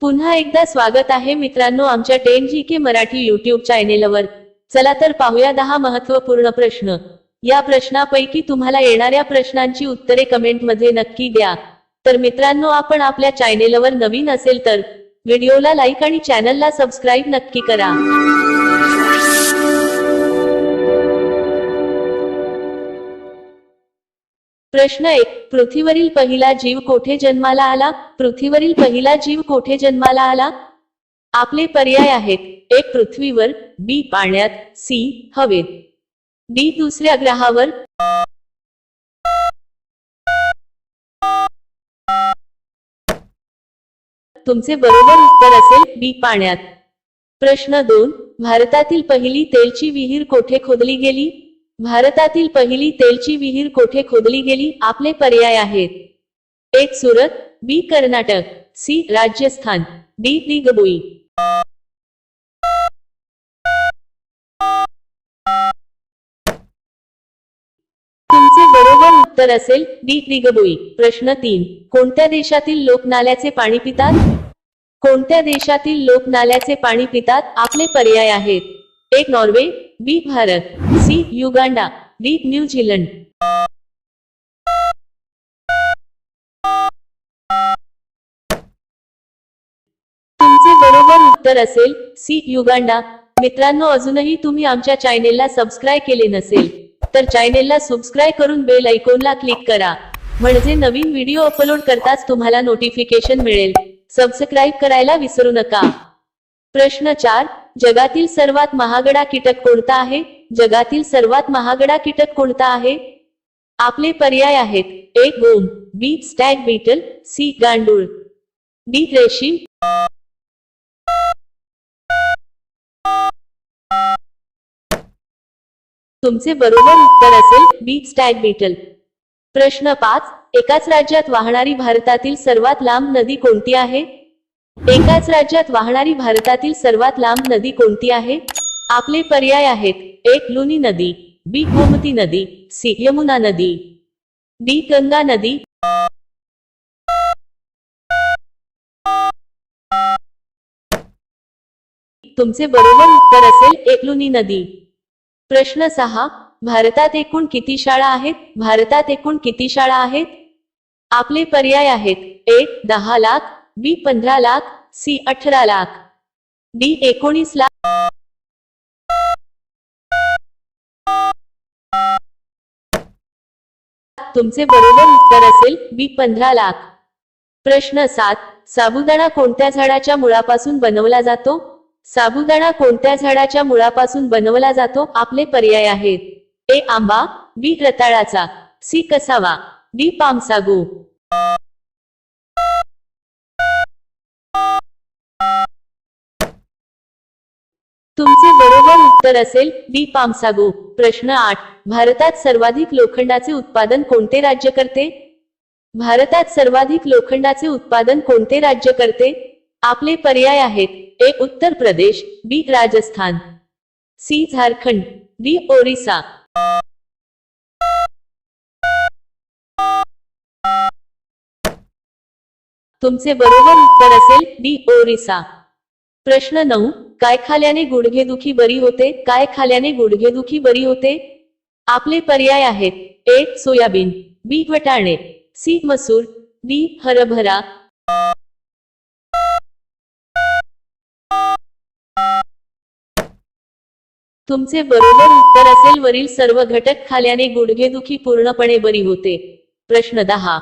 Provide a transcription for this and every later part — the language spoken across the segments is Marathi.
पुन्हा एकदा स्वागत आहे मित्रांनो आमच्या ten G K Marathi YouTube चॅनेलवर चला तर पाहूया दहा महत्त्वपूर्ण प्रश्न. या प्रश्नापैकी तुम्हाला येणाऱ्या प्रश्नांची उत्तरे कमेंटमध्ये नक्की द्या. तर मित्रांनो आपण आपल्या चॅनेलवर नवीन असेल तर व्हिडिओला लाईक आणि चॅनलला सबस्क्राईब नक्की करा. प्रश्न एक पृथ्वीवरील पहिला जीव कोठे जन्माला आला? पृथ्वीवरील पहिला जीव कोठे जन्माला आला? आपले पर्याय आहेत. एक पृथ्वीवर बी पाण्यात सी हवेत. डी दुसऱ्या ग्रहावर. तुमचे बरोबर उत्तर असेल बी पाण्यात. प्रश्न दोन. भारतातील पहिली तेलची विहीर कोठे खोदली गेली? भारतातील पहिली तेलची विहीर कोठे खोदली गेली? आपले पर्याय आहेत. एक Surat B Karnataka C Rajasthan D Digboi तुमचे बरोबर उत्तर असेल डी दिगबोई प्रश्न तीन. कोणत्या देशातील लोक नाल्याचे पाणी पितात? कोणत्या देशातील लोक नाल्याचे पाणी पितात? आपले पर्याय आहेत. एक Norway B Bharat C Uganda D New Zealand तुमचे बरोबर उत्तर असेल सी युगांडा. मित्रांनो अजूनही तुम्ही आमच्या चॅनेलला सबस्क्राईब केले नसेल तर चॅनेलला सबस्क्राईब करून बेल ऐकॉनला क्लिक करा. म्हणजे नवीन व्हिडिओ अपलोड करताच तुम्हाला नोटिफिकेशन मिळेल. सबस्क्राईब करायला विसरू नका. प्रश्न चार जगातील सर्वात महागडा कीटक कोणता आहे? जगातील सर्वात महागडा कीटक कोणता आहे? आपले पर्याय आहेत. एक गोम बी स्टॅग बीटल सी गांडूळ. डी रेशीम. तुमचे बरोबर उत्तर असेल बी स्टॅग बीटल. प्रश्न पाच एकाच राज्यात वाहणारी भारतातील सर्वात लांब नदी कोणती आहे? एकाच राज्यात वाहणारी भारतातील सर्वात लांब नदी कोणती आहे? आपले पर्याय आहेत एक लुनी नदी बी गोमती नदी सी यमुना नदी डी गंगा नदी. तुमचे बरोबर उत्तर असेल एकलुनी नदी. प्रश्न सहा भारतात एकूण किती शाळा आहेत? भारतात एकूण किती शाळा आहेत? आपले पर्याय आहेत एक दहा लाख बी पंधरा लाख सी अठरा लाख. डी एकोणीस लाख. तुमचे बरोबर उत्तर असेल बी पंधरा लाख. प्रश्न सात साबुदाणा कोणत्या झाडाच्या मुळापासून बनवला जातो? साबुदाणा कोणत्या झाडाच्या मुळापासून बनवला जातो? आपले पर्याय आहेत. ए आंबा बी रताळाचा सी कसावा डी पामसागू. तुमचे बरोबर उत्तर असेल बी पामसागो प्रश्न आठ. भारतात सर्वाधिक लोखंडाचे उत्पादन कोणते राज्य करते? भारतात सर्वाधिक लोखंडाचे उत्पादन कोणते राज्य करते? आपले पर्याय आहेत. A Uttar Pradesh B Rajasthan. C Jharkhand D Orissa. तुमचे बरोबर उत्तर असेल डी ओरिसा. प्रश्न नऊ. काय खाल्याने गुडघेदुखी बरी होते? काय खाल्याने गुडघेदुखी बरी होते? आपले पर्याय आहेत एक सोयाबीन बी वटाणे सी मसूर डी हरभरा. तुमचे बरोबर उत्तर असेल वरील सर्व घटक खाल्याने गुडघेदुखी पूर्णपणे बरी होते. प्रश्न दहा.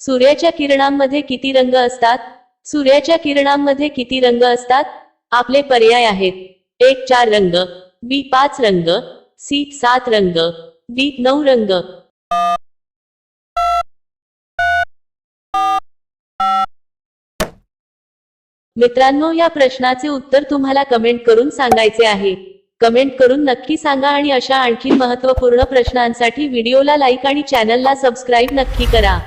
सूर्याच्या किरणांमध्ये किती रंग असतात? सूर्याच्या किरणांमध्ये किती रंग असतात? आपले पर्याय आहेत. एक चार रंग बी पाच रंग सी सात रंग डी नऊ रंग. मित्रांनो या प्रश्नाचे उत्तर तुम्हाला कमेंट करून सांगायचे आहे. कमेंट करून नक्की सांगा आणि अशा आणखी महत्त्वपूर्ण प्रश्नांसाठी व्हिडिओला लाईक आणि चॅनलला सबस्क्राईब नक्की करा.